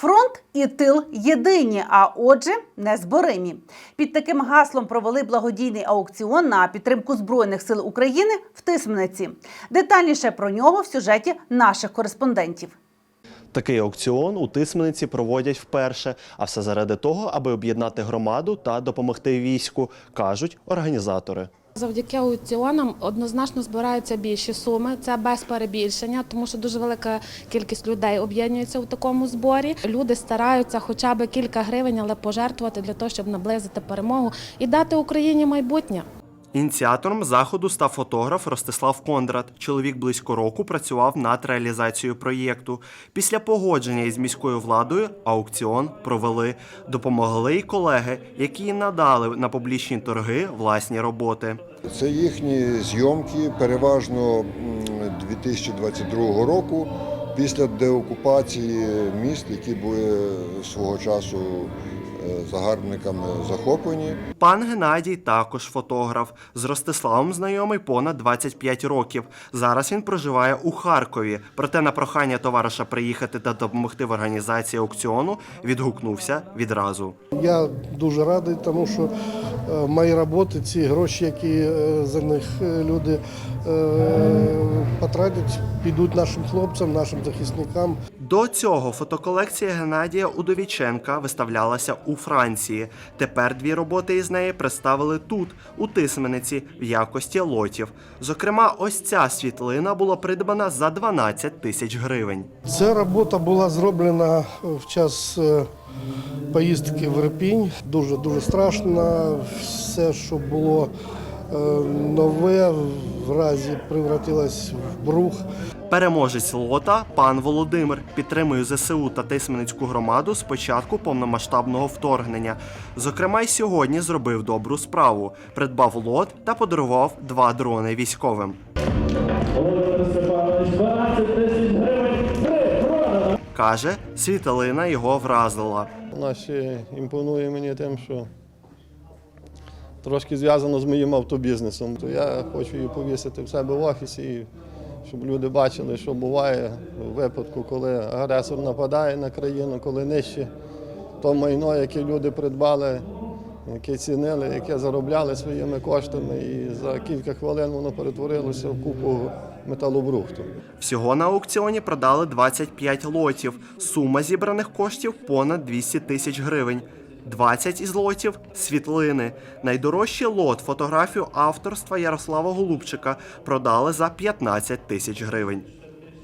Фронт і тил єдині, а отже, незборимі. Під таким гаслом провели благодійний аукціон на підтримку збройних сил України в Тисмениці. Детальніше про нього в сюжеті наших кореспондентів. Такий аукціон у Тисмениці проводять вперше, а все заради того, аби об'єднати громаду та допомогти війську, кажуть організатори. Завдяки аукціонам однозначно збираються більші суми. Це без перебільшення, тому що дуже велика кількість людей об'єднується у такому зборі. Люди стараються хоча б кілька гривень, але пожертвувати для того, щоб наблизити перемогу і дати Україні майбутнє. Ініціатором заходу став фотограф Ростислав Кондрат. Чоловік близько року працював над реалізацією проєкту. Після погодження із міською владою аукціон провели. Допомогли й колеги, які надали на публічні торги власні роботи. Це їхні зйомки, переважно м, 2022 року, після деокупації міст, які були свого часу загарбниками захоплені. Пан Геннадій також фотограф. З Ростиславом знайомий понад 25 років. Зараз він проживає у Харкові. Проте на прохання товариша приїхати та допомогти в організації аукціону відгукнувся відразу. Я дуже радий, тому що мої роботи, ці гроші, які е, за них е, люди е, потратять, підуть нашим хлопцям, нашим захисникам. До цього фотоколекція Геннадія Удовіченка виставлялася у Франції. Тепер дві роботи із неї представили тут, у Тисмениці, в якості лотів. Зокрема, ось ця світлина була придбана за 12 тисяч гривень. Ця робота була зроблена в час е, поїздки в Ірпінь. Дуже дуже страшно. Все, що було е, нове, в разі превратилось в брух. Переможець лота пан Володимир підтримує ЗСУ та Тисменницьку громаду з початку повномасштабного вторгнення. Зокрема, й сьогодні зробив добру справу. Придбав лот та подарував два дрони військовим. Володимир Степанович, 12 тисяч гривень. Три, продано! Каже, світлина його вразила. Ще імпонує мені тим, що трошки зв'язано з моїм автобізнесом. То я хочу її повісити в себе в офісі, щоб люди бачили, що буває у випадку, коли агресор нападає на країну, коли нищить то майно, яке люди придбали, яке цінили, яке заробляли своїми коштами, і за кілька хвилин воно перетворилося в купу металобрухту. Всього на аукціоні продали 25 лотів. Сума зібраних коштів понад 200 тисяч гривень. 20 із лотів світлини. Найдорожчий лот фотографію авторства Ярослава Голубчика продали за 15 тисяч гривень.